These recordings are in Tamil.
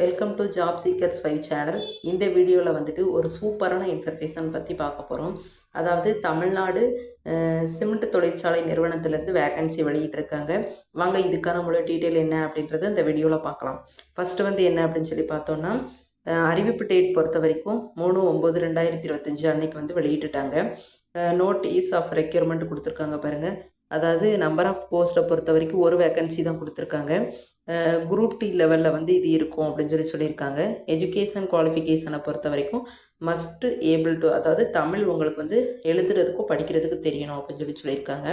Welcome to job seekers five channel இந்த வீடியோவில் வந்துட்டு ஒரு சூப்பரான இன்ஃபர்மேஷன் பற்றி பார்க்க போகிறோம் அதாவது தமிழ்நாடு சிமெண்ட் தொழிற்சாலை நிறுவனத்திலேருந்து வேகன்சி வெளியிட்டிருக்காங்க. வாங்க இதுக்கான முழு டீட்டெயில் என்ன அப்படின்றத இந்த வீடியோவில் பார்க்கலாம். ஃபஸ்ட்டு வந்து என்ன அப்படின்னு சொல்லி பார்த்தோன்னா அறிவிப்பு டேட் பொறுத்த வரைக்கும் மூணு ஒம்பது ரெண்டாயிரத்தி இருபத்தஞ்சு அன்னைக்கு வந்து வெளியிட்டுட்டாங்க. நோட்டீஸ் ஆஃப் ரெக்யூர்மெண்ட் கொடுத்துருக்காங்க பாருங்கள் அதாவது நம்பர் ஆஃப் போஸ்ட்டை பொறுத்த வரைக்கும் ஒரு வேக்கன்சி தான் கொடுத்துருக்காங்க. குரூப் டி லெவலில் வந்து இது இருக்கும் அப்படின்னு சொல்லி சொல்லியிருக்காங்க. எஜுகேஷன் குவாலிஃபிகேஷனை பொறுத்த வரைக்கும் மஸ்ட் ஏபிள் டு அதாவது தமிழ் உங்களுக்கு வந்து எழுதுறதுக்கும் படிக்கிறதுக்கும் தெரியணும் அப்படின்னு சொல்லி சொல்லியிருக்காங்க.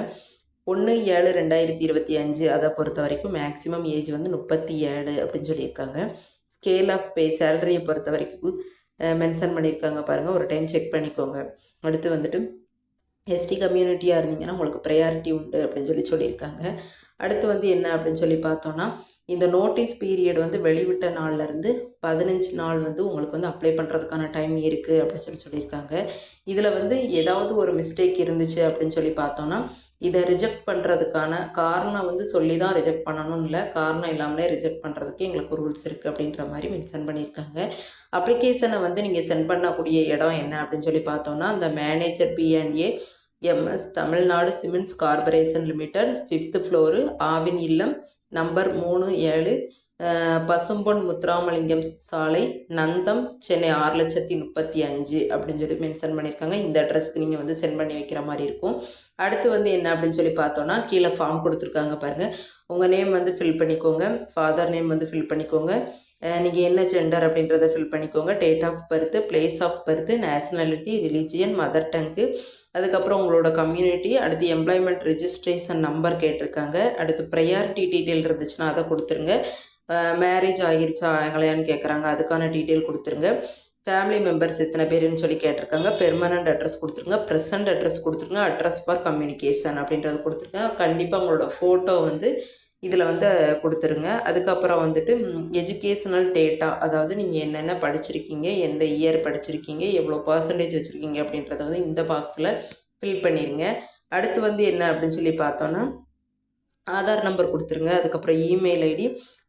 ஒன்று ஏழு ரெண்டாயிரத்தி இருபத்தி அஞ்சு அதை பொறுத்த வரைக்கும் மேக்ஸிமம் ஏஜ் வந்து முப்பத்தி ஏழு அப்படின்னு சொல்லியிருக்காங்க. ஸ்கேல் ஆஃப் பே சேலரியை பொறுத்த வரைக்கும் மென்ஷன் பண்ணியிருக்காங்க பாருங்கள் ஒரு டைம் செக் பண்ணிக்கோங்க. அடுத்து வந்துட்டு எஸ்டி கம்யூனிட்டியாக இருந்தீங்கன்னா உங்களுக்கு ப்ரையாரிட்டி உண்டு அப்படின்னு சொல்லி சொல்லியிருக்காங்க. அடுத்து வந்து என்ன அப்படின்னு சொல்லி பார்த்தோன்னா இந்த நோட்டீஸ் பீரியட் வந்து வெளிவிட்ட நாள்லேருந்து பதினஞ்சு நாள் வந்து உங்களுக்கு வந்து அப்ளை பண்ணுறதுக்கான டைம் இருக்குது அப்படின்னு சொல்லி சொல்லியிருக்காங்க. இதில் வந்து ஏதாவது ஒரு மிஸ்டேக் இருந்துச்சு அப்படின்னு சொல்லி பார்த்தோன்னா இதை ரிஜெக்ட் பண்ணுறதுக்கான காரணம் வந்து சொல்லி தான் ரிஜெக்ட் பண்ணணும்னு இல்லை காரணம் இல்லாமலே ரிஜெக்ட் பண்ணுறதுக்கு எங்களுக்கு ரூல்ஸ் இருக்குது அப்படின்ற மாதிரி மென்ஷன் பண்ணியிருக்காங்க. அப்ளிகேஷனை வந்து நீங்கள் சென்ட் பண்ணக்கூடிய இடம் என்ன அப்படின்னு சொல்லி பார்த்தோன்னா அந்த manager BNA MS Tamil Nadu cements corporation limited fifth floor Aavin இல்லம் நம்பர் மூணு ஏழு பசும்பொன் முத்துராமலிங்கம் சாலை நந்தம் சென்னை ஆறு லட்சத்தி முப்பத்தி அஞ்சு அப்படின்னு சொல்லி மென்ஷன் பண்ணியிருக்காங்க. இந்த அட்ரஸ்க்கு நீங்கள் வந்து சென்ட் பண்ணி வைக்கிற மாதிரி இருக்கும். அடுத்து வந்து என்ன அப்படின்னு சொல்லி பார்த்தோன்னா கீழே ஃபார்ம் கொடுத்துருக்காங்க பாருங்கள் உங்கள் நேம் வந்து ஃபில் பண்ணிக்கோங்க. ஃபாதர் நேம் வந்து ஃபில் பண்ணிக்கோங்க. நீங்கள் என்ன ஜெண்டர் அப்படின்றத ஃபில் பண்ணிக்கோங்க. Date of birth place of birth nationality religion mother tongue அதுக்கப்புறம் உங்களோட கம்யூனிட்டி அடுத்து எம்ப்ளாய்மெண்ட் ரிஜிஸ்ட்ரேஷன் நம்பர் கேட்டிருக்காங்க. அடுத்து ப்ரையாரிட்டி டீட்டெயில் இருந்துச்சுன்னா அதை கொடுத்துருங்க. மேரேஜ் ஆகிருச்சா ஆகலையான்னு கேட்குறாங்க அதுக்கான டீட்டெயில் கொடுத்துருங்க. ஃபேமிலி மெம்பர்ஸ் எத்தனை பேருன்னு சொல்லி கேட்டிருக்காங்க. பெர்மனண்ட் அட்ரஸ் கொடுத்துருங்க. ப்ரெசன்ட் அட்ரஸ் கொடுத்துருங்க. அட்ரஸ் ஃபார் கம்யூனிகேஷன் அப்படின்றது கொடுத்துருங்க. கண்டிப்பாக உங்களோட ஃபோட்டோ வந்து இதில் வந்து கொடுத்துருங்க. அதுக்கப்புறம் வந்துட்டு எஜுகேஷனல் டேட்டா அதாவது நீங்கள் என்னென்ன படிச்சிருக்கீங்க எந்த இயர் படிச்சிருக்கீங்க எவ்வளோ பர்சன்டேஜ் வச்சுருக்கீங்க அப்படின்றத வந்து இந்த பாக்ஸில் ஃபில் பண்ணிடுங்க அடுத்து வந்து என்ன அப்படின்னு சொல்லி பார்த்தோன்னா ஆதார் நம்பர் கொடுத்துருங்க. அதுக்கப்புறம் இமெயில் ஐடி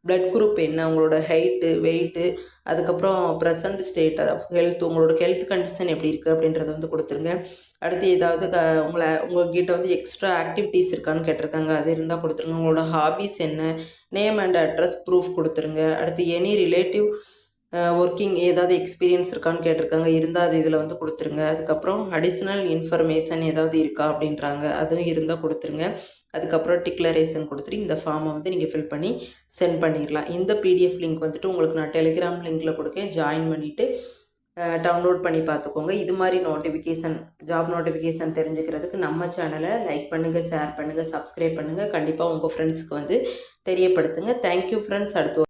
பிளட் குரூப் என்ன உங்களோட ஹைட்டு வெயிட்டு அதுக்கப்புறம் ப்ரெசன்ட் ஸ்டேட் ஹெல்த் உங்களோட ஹெல்த் கண்டிஷன் எப்படி இருக்குது அப்படின்றத வந்து கொடுத்துருங்க. அடுத்து ஏதாவது க உங்களை உங்கள்கிட்ட வந்து எக்ஸ்ட்ரா ஆக்டிவிட்டீஸ் இருக்கான்னு கேட்டிருக்காங்க. அது இருந்தால் கொடுத்துருங்க. உங்களோட ஹாபீஸ் என்ன நேம் அண்ட் அட்ரஸ் ப்ரூஃப் கொடுத்துருங்க. அடுத்து எனி ரிலேட்டிவ் ஒர்க்கிங் ஏதாவது எக்ஸ்பீரியன்ஸ் இருக்கான்னு கேட்டிருக்காங்க. இருந்தால் அது இதில் வந்து கொடுத்துருங்க. அதுக்கப்புறம் அடிஷ்னல் இன்ஃபர்மேஷன் ஏதாவது இருக்கா அப்படின்றாங்க. அதுவும் இருந்தால் கொடுத்துருங்க. அதுக்கப்புறம் டிக்ளரேஷன் கொடுத்துட்டு இந்த ஃபார்மை வந்து நீங்கள் ஃபில் பண்ணி சென்ட் பண்ணிடலாம் இந்த பிடிஎஃப் லிங்க் வந்துட்டு உங்களுக்கு நான் டெலிகிராம் லிங்க்கில் கொடுக்கேன். ஜாயின் பண்ணிவிட்டு டவுன்லோட் பண்ணி பார்த்துக்கோங்க. இது மாதிரி நோட்டிஃபிகேஷன் ஜாப் நோட்டிஃபிகேஷன் தெரிஞ்சுக்கிறதுக்கு நம்ம சேனலை லைக் பண்ணுங்கள் ஷேர் பண்ணுங்கள் சப்ஸ்கிரைப் பண்ணுங்கள் கண்டிப்பாக உங்கள் ஃப்ரெண்ட்ஸ்க்கு வந்து தெரியப்படுத்துங்க. தேங்க்யூ ஃப்ரெண்ட்ஸ் அடுத்து